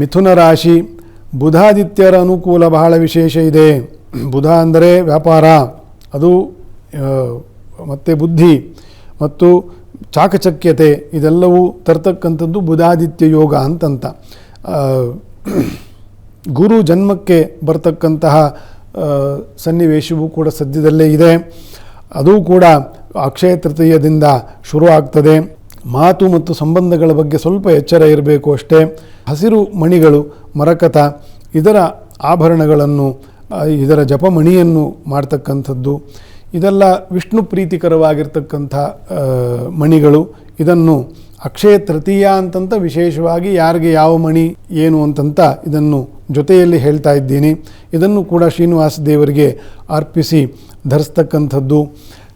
ಮಿಥುನ ರಾಶಿ, ಬುಧಾದಿತ್ಯರ ಅನುಕೂಲ ಬಹಳ ವಿಶೇಷ ಇದೆ. ಬುಧ ಅಂದರೆ ವ್ಯಾಪಾರ, ಅದು ಮತ್ತು ಬುದ್ಧಿ ಮತ್ತು ಚಾಕಚಕ್ಯತೆ, ಇದೆಲ್ಲವೂ ತರ್ತಕ್ಕಂಥದ್ದು ಬುಧಾದಿತ್ಯ ಯೋಗ ಅಂತಂತ. ಗುರು ಜನ್ಮಕ್ಕೆ ಬರ್ತಕ್ಕಂತಹ ಸನ್ನಿವೇಶವೂ ಕೂಡ ಸದ್ಯದಲ್ಲೇ ಇದೆ. ಅದೂ ಕೂಡ ಅಕ್ಷಯ ತೃತೀಯದಿಂದ ಶುರು ಆಗ್ತದೆ. ಮಾತು ಮತ್ತು ಸಂಬಂಧಗಳ ಬಗ್ಗೆ ಸ್ವಲ್ಪ ಎಚ್ಚರ ಇರಬೇಕು ಅಷ್ಟೇ. ಹಸಿರು ಮಣಿಗಳು, ಮರಕಥ, ಇದರ ಆಭರಣಗಳನ್ನು ಇದರ ಜಪಮಣಿಯನ್ನು ಮಾಡ್ತಕ್ಕಂಥದ್ದು. ಇದೆಲ್ಲ ವಿಷ್ಣು ಪ್ರೀತಿಕರವಾಗಿರ್ತಕ್ಕಂಥ ಮಣಿಗಳು. ಇದನ್ನು ಅಕ್ಷಯ ತೃತೀಯ ಅಂತಂತ ವಿಶೇಷವಾಗಿ ಯಾರಿಗೆ ಯಾವ ಮಣಿ, ಏನು ಅಂತಂತ ಇದನ್ನು ಜೊತೆಯಲ್ಲಿ ಹೇಳ್ತಾ ಇದ್ದೀನಿ. ಇದನ್ನು ಕೂಡ ಶ್ರೀನಿವಾಸ ದೇವರಿಗೆ ಅರ್ಪಿಸಿ ಧರಿಸ್ತಕ್ಕಂಥದ್ದು.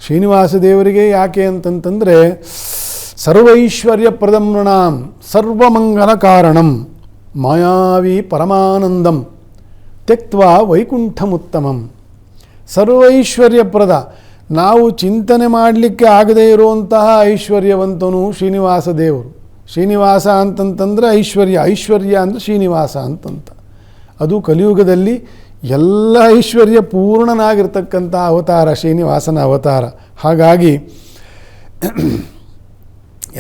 ಶ್ರೀನಿವಾಸ ದೇವರಿಗೆ ಯಾಕೆ ಅಂತಂತಂದರೆ ಸರ್ವೈಶ್ವರ್ಯ ಪ್ರದಮ್ರಣಾಂ ಸರ್ವಮಂಗಲ ಕಾರಣಂ ಮಾಯಾವಿ ಪರಮಾನಂದಂ ತೆಕ್ವ ವೈಕುಂಠಮುತ್ತಮಂ. ಸರ್ವೈಶ್ವರ್ಯಪ್ರದ, ನಾವು ಚಿಂತನೆ ಮಾಡಲಿಕ್ಕೆ ಆಗದೇ ಇರುವಂತಹ ಐಶ್ವರ್ಯವಂತನು ಶ್ರೀನಿವಾಸ ದೇವರು. ಶ್ರೀನಿವಾಸ ಅಂತಂತಂದರೆ ಐಶ್ವರ್ಯ ಐಶ್ವರ್ಯ ಅಂದರೆ ಶ್ರೀನಿವಾಸ ಅಂತಂತ. ಅದು ಕಲಿಯುಗದಲ್ಲಿ ಎಲ್ಲ ಐಶ್ವರ್ಯ ಪೂರ್ಣನಾಗಿರ್ತಕ್ಕಂಥ ಅವತಾರ, ಶ್ರೀನಿವಾಸನ ಅವತಾರ. ಹಾಗಾಗಿ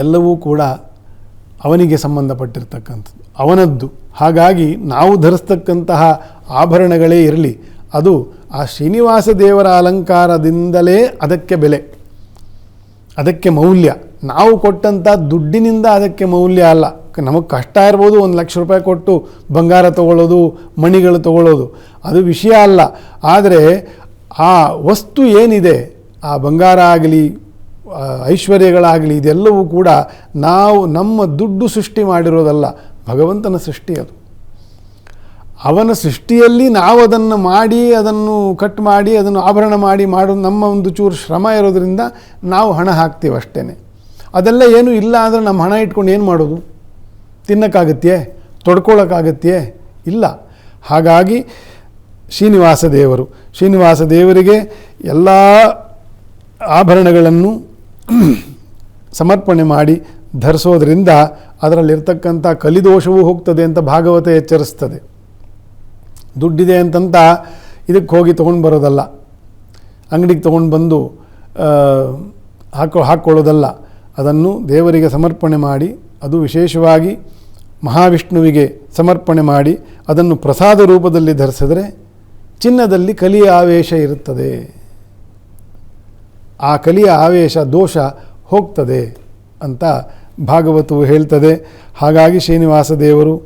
ಎಲ್ಲವೂ ಕೂಡ ಅವನಿಗೆ ಸಂಬಂಧಪಟ್ಟಿರ್ತಕ್ಕಂಥದ್ದು, ಅವನದ್ದು. ಹಾಗಾಗಿ ನಾವು ಧರಿಸ್ತಕ್ಕಂತಹ ಆಭರಣಗಳೇ ಇರಲಿ, ಅದು ಆ ಶ್ರೀನಿವಾಸ ದೇವರ ಅಲಂಕಾರದಿಂದಲೇ ಅದಕ್ಕೆ ಬೆಲೆ, ಅದಕ್ಕೆ ಮೌಲ್ಯ. ನಾವು ಕೊಟ್ಟಂಥ ದುಡ್ಡಿನಿಂದ ಅದಕ್ಕೆ ಮೌಲ್ಯ ಅಲ್ಲ. ನಮಗೆ ಕಷ್ಟ ಇರ್ಬೋದು, ಒಂದು ಲಕ್ಷ ರೂಪಾಯಿ ಕೊಟ್ಟು ಬಂಗಾರ ತಗೊಳ್ಳೋದು, ಮಣಿಗಳು ತಗೊಳ್ಳೋದು, ಅದು ವಿಷಯ ಅಲ್ಲ. ಆದರೆ ಆ ವಸ್ತು ಏನಿದೆ, ಆ ಬಂಗಾರ ಆಗಲಿ ಐಶ್ವರ್ಯಗಳಾಗಲಿ, ಇದೆಲ್ಲವೂ ಕೂಡ ನಾವು ನಮ್ಮ ದುಡ್ಡು ಸೃಷ್ಟಿ ಮಾಡಿರೋದಲ್ಲ, ಭಗವಂತನ ಸೃಷ್ಟಿ ಅದು. ಅವನ ಸೃಷ್ಟಿಯಲ್ಲಿ ನಾವು ಅದನ್ನು ಮಾಡಿ, ಅದನ್ನು ಕಟ್ ಮಾಡಿ, ಅದನ್ನು ಆಭರಣ ಮಾಡಿ ಮಾಡೋ ನಮ್ಮ ಒಂದು ಚೂರು ಶ್ರಮ ಇರೋದರಿಂದ ನಾವು ಹಣ ಹಾಕ್ತೀವಿ ಅಷ್ಟೇ ಅದೆಲ್ಲ ಏನೂ ಇಲ್ಲ ಅಂದರೆ ನಮ್ಮ ಹಣ ಇಟ್ಕೊಂಡು ಏನು ಮಾಡೋದು? ತಿನ್ನೋಕ್ಕಾಗತ್ತೆ ತೊಡ್ಕೊಳ್ಳೋಕ್ಕಾಗತ್ತೆ ಇಲ್ಲ. ಹಾಗಾಗಿ ಶ್ರೀನಿವಾಸ ದೇವರು, ಶ್ರೀನಿವಾಸ ದೇವರಿಗೆ ಎಲ್ಲ ಆಭರಣಗಳನ್ನು ಸಮರ್ಪಣೆ ಮಾಡಿ ಧರಿಸೋದ್ರಿಂದ ಅದರಲ್ಲಿರ್ತಕ್ಕಂಥ ಕಲಿದೋಷವೂ ಹೋಗ್ತದೆ ಅಂತ ಭಾಗವತ ಎಚ್ಚರಿಸ್ತದೆ. ದುಡ್ಡಿದೆ ಅಂತಂತ ಇದಕ್ಕೆ ಹೋಗಿ ತೊಗೊಂಡು ಬರೋದಲ್ಲ. ಅಂಗಡಿಗೆ ತೊಗೊಂಡು ಬಂದು ಹಾಕೋ, ಹಾಕ್ಕೊಳ್ಳೋದಲ್ಲ. ಅದನ್ನು ದೇವರಿಗೆ ಸಮರ್ಪಣೆ ಮಾಡಿ, ಅದು ವಿಶೇಷವಾಗಿ ಮಹಾವಿಷ್ಣುವಿಗೆ ಸಮರ್ಪಣೆ ಮಾಡಿ, ಅದನ್ನು ಪ್ರಸಾದ ರೂಪದಲ್ಲಿ ಧರಿಸಿದರೆ ಚಿನ್ನದಲ್ಲಿ ಕಲಿಯ ಆವೇಶ ಇರುತ್ತದೆ. ಆ ಕಲಿಯ ಆವೇಶ ದೋಷ ಹೋಗ್ತದೆ ಅಂತ ಭಾಗವತವು ಹೇಳ್ತದೆ. ಹಾಗಾಗಿ ಶ್ರೀನಿವಾಸ ದೇವರು